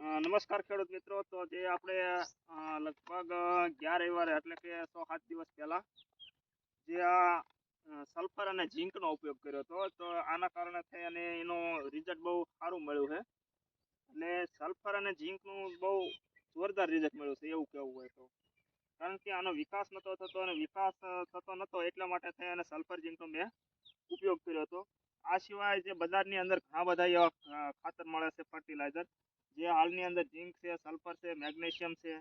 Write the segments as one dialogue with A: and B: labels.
A: નમસ્કાર ખેડૂત મિત્રો. તો જે આપણે લગભગ અગિયાર રવિવારે એટલે કે સો સાત દિવસ પહેલા જે આ સલ્ફર અને ઝીંકનો ઉપયોગ કર્યો હતો, તો આના કારણે થઈ અને એનું રિઝલ્ટ બહુ સારું મળ્યું છે. એટલે સલ્ફર અને ઝીંકનું બહુ જોરદાર રિઝલ્ટ મળ્યું છે, એવું કહેવું હોય તો. કારણ કે આનો વિકાસ નહોતો થતો અને વિકાસ થતો નહોતો એટલા માટે થઈ અને સલ્ફર ઝીંકનો મેં ઉપયોગ કર્યો હતો. આ સિવાય જે બજારની અંદર ઘણા બધા એવા ખાતર મળે છે ફર્ટિલાઇઝર જે હાલની અંદર ઝીંક છે સલ્ફર છે મેગ્નેશિયમ છે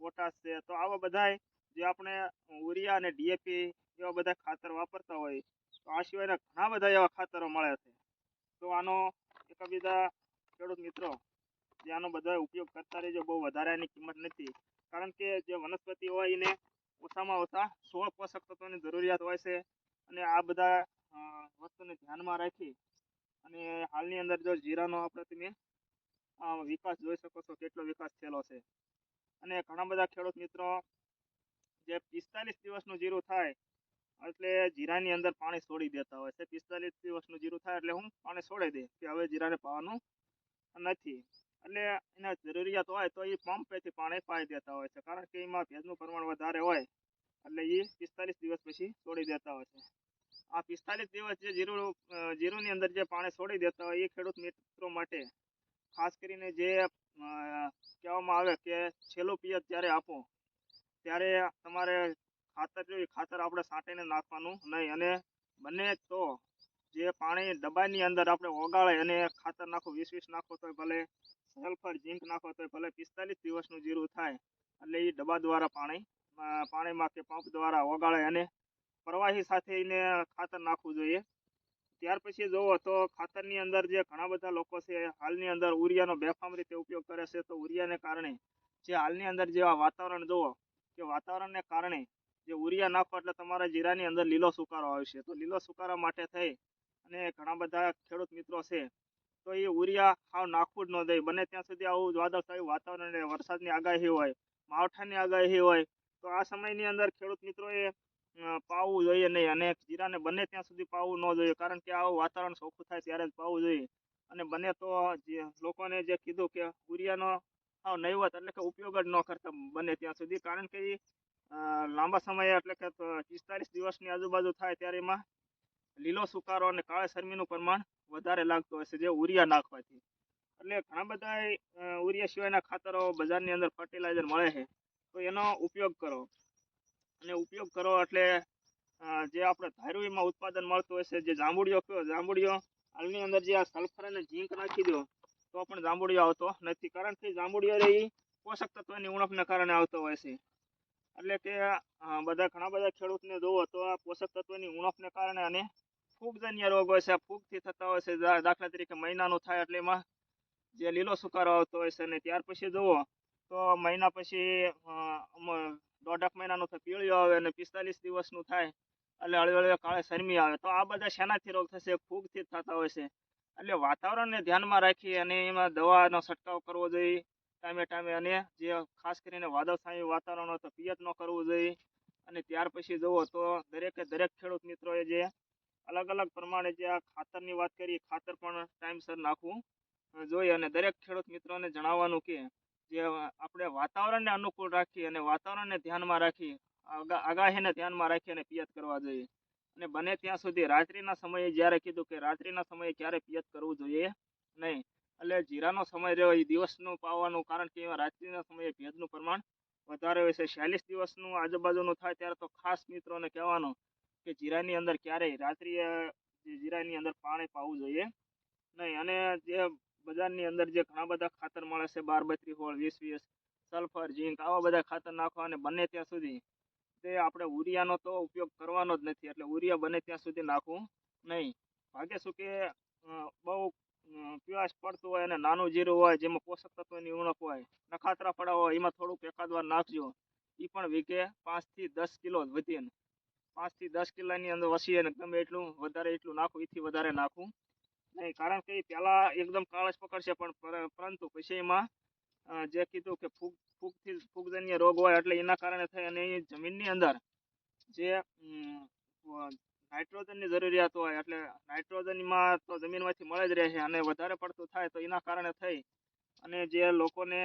A: પોટાશ છે, તો આવા બધાય જે આપણે યુરિયા અને ડીએપી એવા બધા ખાતર વાપરતા હોય, તો આ સિવાયના ઘણા બધા એવા ખાતરો મળે છે. તો આનો એકબીજા ખેડૂત મિત્રો, જે આનો બધા ઉપયોગ કરતા રહેજો, બહુ વધારે એની કિંમત નથી. કારણ કે જે વનસ્પતિ હોય એને ઓછામાં ઓછા સોળ પોષક તત્વોની જરૂરિયાત હોય છે અને આ બધા વસ્તુને ધ્યાનમાં રાખી અને હાલની અંદર જો જીરાનો આપણે તમે વિકાસ જોઈ શકો છો કેટલો વિકાસ થયેલો છે. અને ઘણા બધા ખેડૂત મિત્રો જે પિસ્તાલીસ દિવસનું જીરું થાય એટલે જીરાની અંદર પાણી છોડી દેતા હોય છે. પિસ્તાલીસ દિવસનું જીરું થાય એટલે હું પાણી છોડી દે કે હવે જીરાને પાવાનું નથી. એટલે એને જરૂરિયાત હોય તો એ પંપેથી પાણી પાઈ દેતા હોય છે. કારણ કે એમાં ભેજનું પ્રમાણ વધારે હોય એટલે એ પિસ્તાલીસ દિવસ પછી છોડી દેતા હોય છે. આ પિસ્તાલીસ દિવસ જે જીરું જીરુંની અંદર જે પાણી છોડી દેતા હોય એ ખેડૂત મિત્રો માટે ખાસ કરીને જે કહેવામાં આવે કે છેલ્લું પિયત જ્યારે આપો, ત્યારે તમારે ખાતર જોઈએ, ખાતર આપણે સાંટીને નાખવાનું નહીં. અને બને તો જે પાણી ડબ્બાની અંદર આપણે ઓગાળે અને ખાતર નાખો વીસ વીસ નાખો તોય ભલે સલ્ફર ઝીંક નાખો તોય ભલે, પિસ્તાલીસ દિવસનું જીરું થાય, એટલે એ ડબ્બા દ્વારા પાણી પાણીમાં કે પંપ દ્વારા ઓગાળે અને પ્રવાહી સાથે એને ખાતર નાખવું જોઈએ. ત્યાર પછી જુઓ તો ખાતરની અંદર જે ઘણા બધા લોકો છે હાલની અંદર ઉરિયાનો બેફામ રીતે ઉપયોગ કરે છે. તો ઉરિયાને કારણે જે હાલની અંદર જે વાતાવરણ જુઓ કે વાતાવરણને કારણે જે ઉરિયા નાખો એટલે તમારા જીરાની અંદર લીલો સુકારો આવશે તો લીલો સુકારા માટે થઈ અને ઘણા બધા ખેડૂત મિત્રો છે તો એ ઉરિયા હાવ નાખવું જ ન દે બને ત્યાં સુધી આવું વાદળછાયું વાતાવરણ રહે, વરસાદની આગાહી હોય માવઠાની આગાહી હોય તો આ સમયની અંદર ખેડૂત મિત્રોએ પાવું જોઈએ નહીં અને જીરાને બને ત્યાં સુધી પાવું ન જોઈએ. કારણ કે આવું વાતાવરણ ચોખ્ખું થાય ત્યારે જ પાવું જોઈએ. અને બને તો જે લોકોને જે કીધું કે ઉરિયાનો હાવ નહીવત એટલે કે ઉપયોગ જ ન કરતા બને ત્યાં સુધી. કારણ કે એ લાંબા સમયે એટલે કે પિસ્તાલીસ દિવસની આજુબાજુ થાય ત્યારે એમાં લીલો સુકારો અને કાળા શરમીનું પ્રમાણ વધારે લાગતું છે, જે ઉરિયા નાખવાથી. એટલે ઘણા બધા ઉરિયા સિવાયના ખાતરો બજારની અંદર ફર્ટિલાઇઝર મળે છે. તો એનો ઉપયોગ કરો. અને ઉપયોગ કરો એટલે જે આપણે ધાર્યું ઉત્પાદન મળતું હોય છે જે જાંબુડિયો કયો જાંબુડિયો હાલની અંદર જે આ સલ્ફર અને ઝીંક નાખી દો, તો પણ જાંબુડિયો આવતો નથી. કારણ કે જાંબુડીઓ રે ઈ પોષક તત્વની ઉણપને કારણે આવતો હોય છે. એટલે કે બધા ઘણા બધા ખેડૂતને જોવો તો આ પોષક તત્વની ઉણપને કારણે અને ફૂગજન્ય રોગ હોય છે આ ફૂગથી થતા હોય છે દાખલા તરીકે મહિનાનું થાય એટલે એમાં જે લીલો સુકારો આવતો હોય છે અને ત્યાર પછી જુઓ તો મહિના પછી દોઢેક મહિનાનું થાય પીળિયો આવે અને પિસ્તાલીસ દિવસનું થાય, એટલે હળવે કાળે શરમી આવે. તો આ બધા શેનાથી રોગ થશે? ફૂગથી થતા હોય છે. એટલે વાતાવરણને ધ્યાનમાં રાખી અને એમાં દવાનો છંટકાવ કરવો જોઈએ, ટાઈમે ટાઈમે. અને જે ખાસ કરીને વાદળછાયું વાતાવરણ હોય તો પિયત ન કરવું જોઈએ. અને ત્યાર પછી જુઓ તો દરેકે દરેક ખેડૂત મિત્રોએ જે અલગ અલગ પ્રમાણે જે આ ખાતરની વાત કરી ખાતર પણ ટાઈમસર નાખવું જોઈએ. અને દરેક ખેડૂત મિત્રોને જણાવવાનું કે જે આપણે વાતાવરણને અનુકૂળ રાખી અને વાતાવરણને ધ્યાનમાં રાખી આગાહીને ધ્યાનમાં રાખી અને પિયત કરવા જોઈએ. અને બને ત્યાં સુધી રાત્રિના સમયે જ્યારે કીધું કે રાત્રિના સમયે ક્યારે પિયત કરવું જોઈએ નહીં, એટલે જીરાનો સમય રહ્યો એ દિવસનું પાવાનું કારણ કે એમાં રાત્રિના સમયે ભેજનું પ્રમાણ વધારે હોય છે. ચાલીસ દિવસનું આજુબાજુનું થાય ત્યારે તો ખાસ મિત્રોને કહેવાનું કે જીરાની અંદર ક્યારેય રાત્રિએ જીરાની અંદર પાણી પાવું જોઈએ નહીં. અને જે બજારની અંદર જે ઘણા બધા ખાતર મળે છે, બાર બત્રી હોળ, વીસ વીસ, સલ્ફર, ઝીંક, આવા બધા ખાતર નાખવા અને બને ત્યાં સુધી તે આપણે ઉરિયાનો તો ઉપયોગ કરવાનો જ નથી, એટલે ઉરિયા બને ત્યાં સુધી નાખવું નહીં. ભાગે શું કે બહુ પીવાશ પડતું હોય અને નાનું જીરું હોય, જેમાં પોષક તત્વની ઉણપ હોય, નખાતરા પડા હોય, એમાં થોડુંક એકાદ નાખજો એ પણ વીઘે પાંચથી દસ કિલો વધીને. પાંચથી દસ કિલોની અંદર વસીએ અને ગમે એટલું વધારે એટલું નાખવું એથી વધારે નાખવું નહીં, કારણ કે પહેલા એકદમ કાળજ પકડશે પણ પરંતુ પછી એમાં જે કીધું કે ફૂગ, ફૂગથી, ફૂગજન્ય રોગ હોય એટલે એના કારણે થઈ અને એ જમીનની અંદર જે નાઇટ્રોજનની જરૂરિયાત હોય એટલે નાઇટ્રોજનમાં તો જમીનમાંથી મળે જ રહે છે અને વધારે પડતું થાય તો એના કારણે થઈ. અને જે લોકોને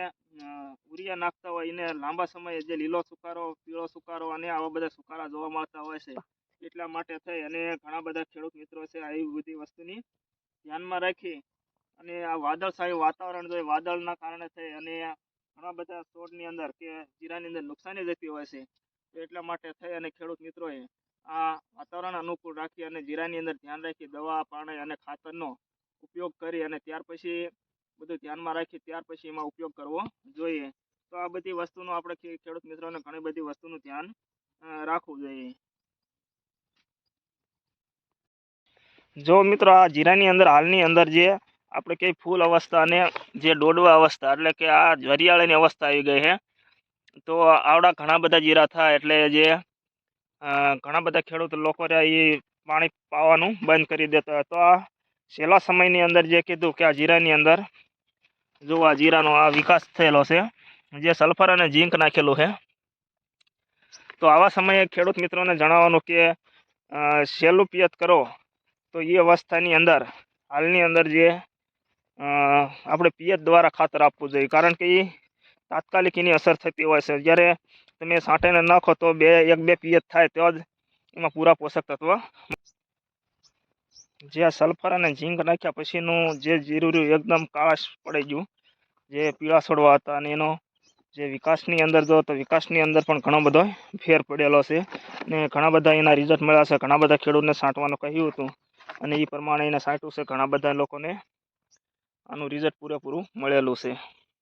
A: ઉરિયા નાખતા હોય એને લાંબા સમયે જે લીલો સુકારો, પીળો સુકારો અને આવા બધા સુકારા જોવા મળતા હોય છે. એટલા માટે થઈ અને ઘણા બધા ખેડૂત મિત્રો છે આવી બધી વસ્તુની ધ્યાનમાં રાખી અને આ વાદળછાયું વાતાવરણ જો વાદળના કારણે થઈ અને ઘણા બધા છોડની અંદર કે જીરાની અંદર નુકસાની જતી હોય છે. એટલા માટે થઈ અને ખેડૂત મિત્રોએ આ વાતાવરણ અનુકૂળ રાખી અને જીરાની અંદર ધ્યાન રાખી દવા, પાણી અને ખાતરનો ઉપયોગ કરી અને ત્યાર પછી બધું ધ્યાનમાં રાખી ત્યાર પછી એમાં ઉપયોગ કરવો જોઈએ. તો આ બધી વસ્તુનું આપણે ખેડૂત મિત્રોને ઘણી બધી વસ્તુનું ધ્યાન રાખવું જોઈએ. જો મિત્રો આ જીરાની અંદર, હાલની અંદર જે આપણે કઈ ફૂલ અવસ્થા અને જે ડોડવા અવસ્થા, એટલે કે આ વરિયાળાની અવસ્થા આવી ગઈ છે, તો આવડા ઘણા બધા જીરા થાય, એટલે જે ઘણા બધા ખેડૂત લોકો એ પાણી પાવાનું બંધ કરી દેતા હોય. તો આ છેલ્લા સમયની અંદર જે કીધું કે આ જીરાની અંદર, જો આ જીરાનો આ વિકાસ થયેલો છે, જે સલ્ફર અને ઝીંક નાખેલું છે, તો આવા સમયે ખેડૂત મિત્રોને જણાવવાનું કે છેલ્લું પિયત કરો તો એ અવસ્થાની અંદર, હાલની અંદર જે આપણે પિયત દ્વારા ખાતર આપવું જોઈએ. કારણ કે એ તાત્કાલિક એની અસર થતી હોય છે. જ્યારે તમે સાંટેને નાખો તો બે, એક, બે પિયત થાય તો જ એમાં પૂરા પોષક તત્વ જે આ સલ્ફર અને ઝીંક નાખ્યા પછીનું જે જીરું એકદમ કાળાશ પડી ગયું, જે પીળા છોડવા હતા અને એનો જે વિકાસની અંદર જો તો વિકાસની અંદર પણ ઘણો બધો ફેર પડેલો છે. ને ઘણા બધા એના રિઝલ્ટ મળ્યા છે. ઘણા બધા ખેડૂતને છાંટવાનું કહ્યું હતું. અને એ પ્રમાણે એને છાંટ્યું છે ઘણા બધા લોકોને આનું રિઝલ્ટ પૂરેપૂરું મળેલું છે.